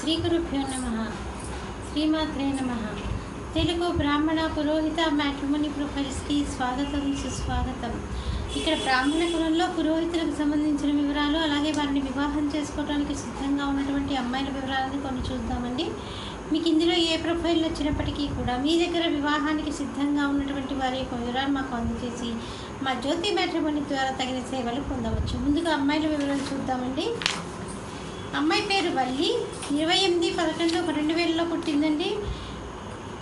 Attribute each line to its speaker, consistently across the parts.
Speaker 1: శ్రీ గురుభ్యో నమ. శ్రీమాత్రే నమ. తెలుగు బ్రాహ్మణ పురోహిత మ్యాట్రిమోని ప్రొఫైల్స్కి స్వాగతం సుస్వాగతం. ఇక్కడ బ్రాహ్మణ కులంలో పురోహితులకు సంబంధించిన వివరాలు అలాగే వారిని వివాహం చేసుకోవడానికి సిద్ధంగా ఉన్నటువంటి అమ్మాయిల వివరాలను కొన్ని చూద్దామండి. మీకు ఇందులో ఏ ప్రొఫైల్ వచ్చినప్పటికీ కూడా మీ దగ్గర వివాహానికి సిద్ధంగా ఉన్నటువంటి వారి యొక్క వివరాలు మాకు అందజేసి మా జ్యోతి మ్యాట్రిమోని ద్వారా తగిన సేవలు పొందవచ్చు. ముందుగా అమ్మాయిల వివరాలు చూద్దామండి. అమ్మాయి పేరు వల్లి. ఇరవై ఎనిమిది పదకొండు రెండు వేలలో పుట్టిందండి.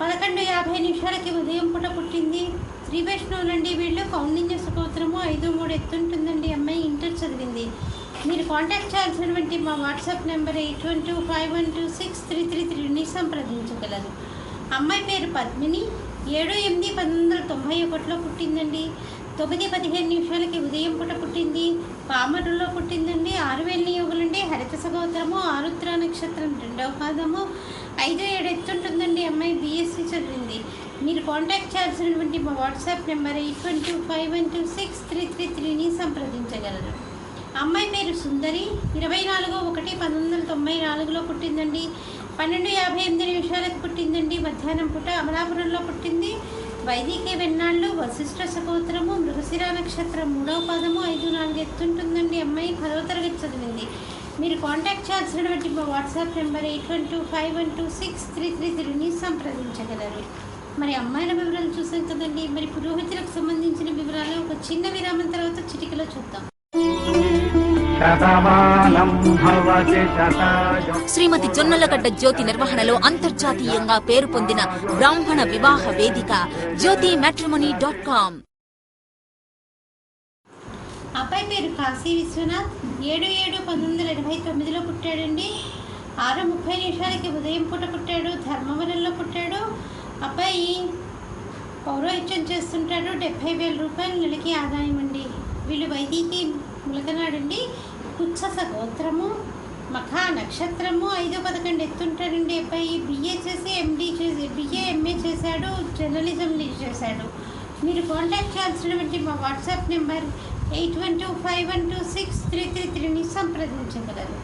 Speaker 1: పదకొండు యాభై నిమిషాలకి ఉదయం పూట పుట్టింది. శ్రీ వైష్ణవులండి వీళ్ళు. కౌండిన్య సుగోత్రము ఐదు మూడు ఎత్తుంటుందండి అమ్మాయి. ఇంటర్ చదివింది. మీరు కాంటాక్ట్ చేయాల్సినటువంటి మా WhatsApp number eight one two five one two six three three త్రీని సంప్రదించగలరు అమ్మాయి పేరు పద్మిని. ఏడు ఎనిమిది పంతొమ్మిది వందల తొంభై ఒకటిలో పుట్టిందండి. తొమ్మిది పదిహేను నిమిషాలకి ఉదయం పూట పుట్టింది. పామరులో పుట్టిందండి ఆరు వేల నియోగులండి హరిత సగోత్రము ఆరుద్ర నక్షత్రం రెండవ పాదము. ఐదు ఏడు ఎత్తుంటుందండి అమ్మాయి బీఎస్సీ చదివింది. మీరు కాంటాక్ట్ చేయాల్సినటువంటి మా WhatsApp number eight one two five one two six three three త్రీని సంప్రదించగలరు. అమ్మాయి పేరు సుందరి. ఇరవై నాలుగు ఒకటి పంతొమ్మిది వందల తొంభై నాలుగులో పుట్టిందండి. పన్నెండు యాభై ఎనిమిది నిమిషాలకు పుట్టిందండి. మధ్యాహ్నం పూట అమలాపురంలో పుట్టింది. వైదిక వెన్నాళ్ళు వశిష్ఠ సగోత్రము మృగశిర నక్షత్రం మూడవ పాదము ఐదు నాలుగు ఎత్తుంటుందండి. అమ్మాయి పదవ తరగతి చదివింది. మీరు కాంటాక్ట్ చేయాల్సినటువంటి మా WhatsApp number eight one two five one two six three three త్రీని సంప్రదించగలరు. మరి అమ్మాయిల వివరాలు చూసాం కదండి. మరి పురోహితులకు సంబంధించిన వివరాలు ఒక చిన్న విరామం తర్వాత చిటికలో చూద్దాం.
Speaker 2: శ్రీమతి జొన్నలగడ్డ జ్యోతి నిర్వహణలో అంతర్జాతీయంగా పేరు పొందిన బ్రాహ్మణ వివాహ వేదిక జ్యోతి మ్యాట్రిమోనీ డాట్ కామ్
Speaker 1: అబ్బాయి పేరు కాశీ విశ్వనాథ్. ఏడు ఏడు పంతొమ్మిది వందల ఎనభై తొమ్మిదిలో పుట్టాడండి. ఆరు ముప్పై నిమిషాలకి ఉదయం పూట పుట్టాడు ధర్మవరంలో పుట్టాడు. అబ్బాయి పౌరోహిత్యం చేస్తుంటాడు. డెబ్భై వేల రూపాయలు నెలకి ఆదాయం అండి. వీళ్ళు వైదికి ములకనాడండి కుచ్చస గోత్రము మఖా నక్షత్రము ఐదో పదకొండు ఎత్తుంటాడండి అబ్బాయి. బిఏ చేసి ఎండీ చేసి బిఏ ఎంఏ చేశాడు జర్నలిజం చేశాడు. మీరు కాంటాక్ట్ చేయాల్సినటువంటి మా WhatsApp number eight one two five one two six three three త్రీని సంప్రదించగలరు.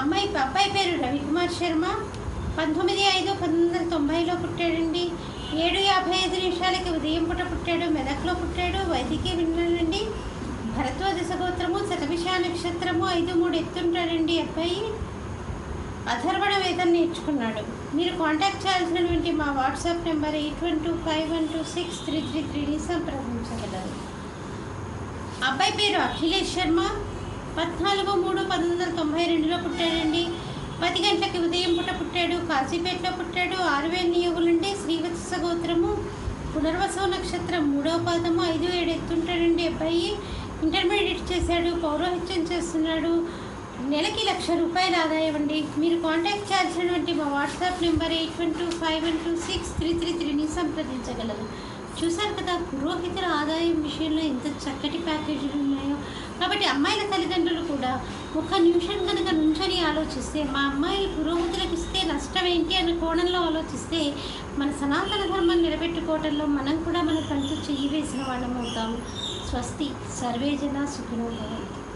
Speaker 1: అమ్మాయి అబ్బాయి పేరు రవికుమార్ శర్మ. పంతొమ్మిది ఐదు పంతొమ్మిది వందల తొంభైలో పుట్టాడండి. ఏడు యాభై ఐదు నిమిషాలకి ఉదయం పూట పుట్టాడు మెదక్లో పుట్టాడు. వైదికే విన్నాడండి మాత్రము ఐదు మూడు ఎత్తుంటాడండి అబ్బాయి. అధర్వణ వేదం నేర్చుకున్నాడు. మీరు కాంటాక్ట్ చేయాల్సినటువంటి మా WhatsApp number eight one two five one two six three three త్రీని సంప్రదించగలరు. అబ్బాయి పేరు అఖిలేష్ శర్మ. పద్నాలుగు మూడు పంతొమ్మిది వందల తొంభై రెండులో పుట్టాడండి. పది గంటలకి ఉదయం పూట పుట్టాడు. కాశీపేటలో పుట్టాడు. ఆరు నియోగులుంటే శ్రీవత్స గోత్రము. పునర్వసవ నక్షత్రం మూడవ పాదము. ఐదు ఏడు ఎత్తుంటాడండి అబ్బాయి. ఇంటర్మీడియట్ చేశాడు పౌరోహిత్యం చేస్తున్నాడు. నెలకి లక్ష రూపాయల ఆదాయం అండి మీరు కాంటాక్ట్ చేయాల్సినటువంటి మా WhatsApp number eight one two five one two six three three త్రీని సంప్రదించగలరు. చూశారు కదా పురోహితుల ఆదాయం విషయంలో ఎంత చక్కటి ప్యాకేజీలు ఉన్నాయో. కాబట్టి అమ్మాయిల తల్లిదండ్రులు కూడా ఒక నిమిషం కనుక నుంచొని ఆలోచిస్తే మా అమ్మాయి పురోహితులకు ఇస్తే నష్టం ఏంటి అన్న కోణంలో ఆలోచిస్తే మన సనాతన ధర్మం నిలబెట్టుకోవడంలో మనం కూడా మన కంటూ చెయ్యి వేసిన వాళ్ళం అవుతాము స్వస్తి సర్వేజన సుఖినోభవంతు